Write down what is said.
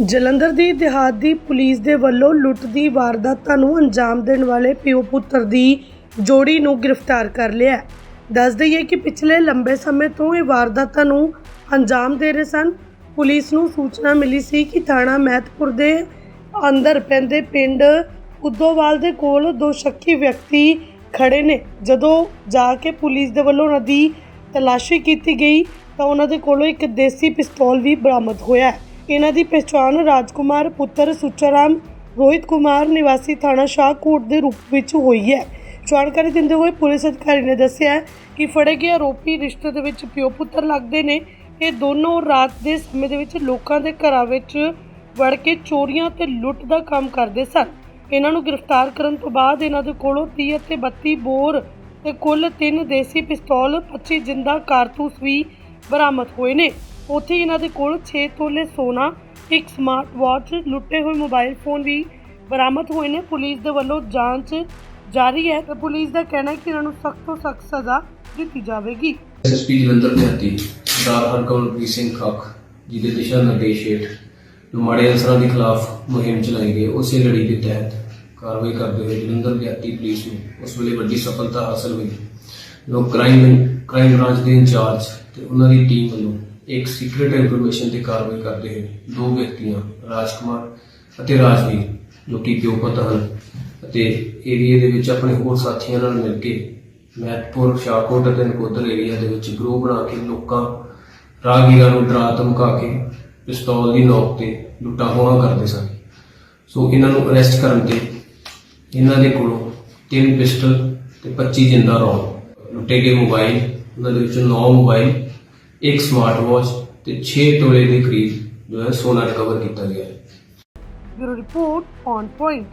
ਜਲੰਧਰ ਦੀ ਦਿਹਾਤ ਦੀ police ਦੇ ਵੱਲੋਂ ਲੁੱਟ ਦੀ ਵਾਰਦਾਤਾਂ ਨੂੰ ਅੰਜਾਮ ਦੇਣ ਵਾਲੇ ਪਿਓ ਪੁੱਤਰ ਦੀ ਜੋੜੀ ਨੂੰ ਗ੍ਰਿਫਤਾਰ ਕਰ ਲਿਆ ਦੱਸ ਦਈਏ ਕਿ ਪਿਛਲੇ ਲੰਬੇ ਸਮੇਂ ਤੋਂ ਇਹ ਵਾਰਦਾਤਾਂ ਨੂੰ ਅੰਜਾਮ ਦੇ ਰਹੇ ਸਨ। ਪੁਲਿਸ ਨੂੰ ਸੂਚਨਾ ਮਿਲੀ ਸੀ ਕਿ ਥਾਣਾ ਮਹਿਤਪੁਰ ਦੇ ਅੰਦਰ ਪੈਂਦੇ ਪਿੰਡ ਉਦੋਵਾਲ ਦੇ ਕੋਲ ਦੋ ਸ਼ੱਕੀ ਵਿਅਕਤੀ ਖੜੇ ਨੇ। ਜਦੋਂ ਜਾ ਕੇ ਪੁਲਿਸ ਦੇ ਵੱਲੋਂ ਉਹਨਾਂ ਦੀ ਤਲਾਸ਼ੀ ਕੀਤੀ ਗਈ ਤਾਂ ਉਹਨਾਂ ਦੇ ਕੋਲੋਂ ਇੱਕ ਦੇਸੀ ਪਿਸਤੌਲ ਵੀ ਬਰਾਮਦ ਹੋਇਆ ਹੈ। ਇਹਨਾਂ ਦੀ ਪਛਾਣ ਰਾਜਕੁਮਾਰ, ਪੁੱਤਰ ਸੁਚਾਰਾਮ, ਰੋਹਿਤ ਕੁਮਾਰ, ਨਿਵਾਸੀ ਥਾਣਾ ਸ਼ਾਹਕੋਟ ਦੇ ਰੂਪ ਵਿੱਚ ਹੋਈ ਹੈ। ਜਾਣਕਾਰੀ ਦਿੰਦੇ ਹੋਏ ਪੁਲਿਸ ਅਧਿਕਾਰੀ ਨੇ ਦੱਸਿਆ ਕਿ ਫੜੇ ਗਏ ਆਰੋਪੀ ਰਿਸ਼ਤੇ ਦੇ ਵਿੱਚ ਪਿਓ ਪੁੱਤਰ ਲੱਗਦੇ ਨੇ। ਇਹ ਦੋਨੋਂ ਰਾਤ ਦੇ ਸਮੇਂ ਦੇ ਵਿੱਚ ਲੋਕਾਂ ਦੇ ਘਰਾਂ ਵਿੱਚ ਵੜ ਕੇ ਚੋਰੀਆਂ ਤੇ ਲੁੱਟ ਦਾ ਕੰਮ ਕਰਦੇ ਸਨ। ਇਹਨਾਂ ਨੂੰ ਗ੍ਰਿਫਤਾਰ ਕਰਨ ਤੋਂ ਬਾਅਦ ਇਹਨਾਂ ਦੇ ਕੋਲੋਂ 30 ਅਤੇ 32 ਬੋਰ ਤੇ ਕੁੱਲ 3 ਦੇਸੀ ਪਿਸਤੌਲ 25 ਜਿੰਦਾ ਕਾਰਤੂਸ ਵੀ ਬਰਾਮਦ ਹੋਏ ਨੇ। ਉੱਥੇ ਹੀ ਇਹਨਾਂ ਦੇ ਕੋਲ 6 ਤੋਲੇ ਸੋਨਾ, ਇੱਕ ਸਮਾਰਟ ਵਾਚ ਲੁੱਟੇ ਹੋਏ ਮੋਬਾਈਲ ਫੋਨ ਵੀ ਬਰਾਮਦ ਹੋਏ ਨੇ। ਪੁਲਿਸ ਦੇ ਵੱਲੋਂ ਜਾਂਚ ਜਾਰੀ ਹੈ ਤੇ ਪੁਲਿਸ ਦਾ ਕਹਿਣਾ ਹੈ ਕਿ ਇਹਨਾਂ ਨੂੰ ਸਖਤ ਤੋਂ ਸਖਤ ਸਜ਼ਾ ਦਿੱਤੀ ਜਾਵੇਗੀ। ਐਸਪੀ ਜਲੰਧਰ ਦਿਹਾਤੀ ਸਰਦਾਰ ਹਰਕਮਲਪ੍ਰੀਤ ਸਿੰਘ ਖੱਖ, ਜਿਹਦੇ ਦਿਸ਼ਾ ਨਿਰਦੇਸ਼ ਹੇਠ ਜੋ ਮਾੜੇ ਅਨਸਰਾਂ ਦੇ ਖਿਲਾਫ ਮੁਹਿੰਮ ਚਲਾਈ ਗਈ, ਉਸੇ ਲੜੀ ਦੇ ਤਹਿਤ ਕਾਰਵਾਈ ਕਰਦੇ ਹੋਏ ਜਲੰਧਰ ਦਿਹਾਤੀ ਪੁਲਿਸ ਨੂੰ ਉਸ ਵੇਲੇ ਵੱਡੀ ਸਫਲਤਾ ਹਾਸਲ ਹੋਈ। ਲੋਕ ਕ੍ਰਾਈਮ ਕ੍ਰਾਈਮ ਬ੍ਰਾਂਚ ਦੇ ਇੰਚਾਰਜ ਤੇ ਉਹਨਾਂ ਦੀ ਟੀਮ ਵੱਲੋਂ ਇੱਕ ਸੀਕ੍ਰੀਟ ਇਨਫੋਰਮੇਸ਼ਨ ਤੇ ਕਾਰਵਾਈ ਕਰਦੇ ਹੋਏ ਦੋ ਵਿਅਕਤੀਆਂ, ਰਾਜਕੁਮਾਰ ਅਤੇ ਰਾਜਵੀਰ, ਜੋ ਕਿ ਪਿਓਪਤ ਹਨ ਅਤੇ ਏਰੀਏ ਦੇ ਵਿੱਚ ਆਪਣੇ ਹੋਰ ਸਾਥੀਆਂ ਨਾਲ ਮਿਲ ਕੇ ਮਹਿਤਪੁਰ, ਸ਼ਾਹਕੋਟ ਅਤੇ ਨਕੋਦਰ ਏਰੀਆ ਦੇ ਵਿੱਚ ਗਰੋਹ ਬਣਾ ਕੇ ਲੋਕਾਂ, ਰਾਹਗੀਰਾਂ ਨੂੰ ਡਰਾ ਧਮਕਾ ਕੇ ਪਿਸਤੌਲ ਦੀ ਨੋਕ ਤੇ ਲੁੱਟਾ ਹੋਣਾ ਕਰਦੇ ਸਨ। ਸੋ ਇਹਨਾਂ ਨੂੰ ਅਰੈਸਟ ਕਰਨ ਤੇ ਇਹਨਾਂ ਦੇ ਕੋਲੋਂ ਤਿੰਨ ਪਿਸਟਲ ਤੇ 25 ਜਿੰਦਾ ਰੌਂਦ ਲੁੱਟੇ ਗਏ ਮੋਬਾਈਲ, ਉਹਨਾਂ ਦੇ ਵਿੱਚੋਂ 9 ਮੋਬਾਈਲ ਇੱਕ ਸਮਾਰਟ ਵਾਚ ਤੇ 6 ਤੋਲੇ ਦੇ ਕਰੀਬ ਜੋ ਹੈ ਸੋਨਾ ਰਿਕਵਰ ਕੀਤਾ ਗਿਆ ਹੈ। Bureau report on point.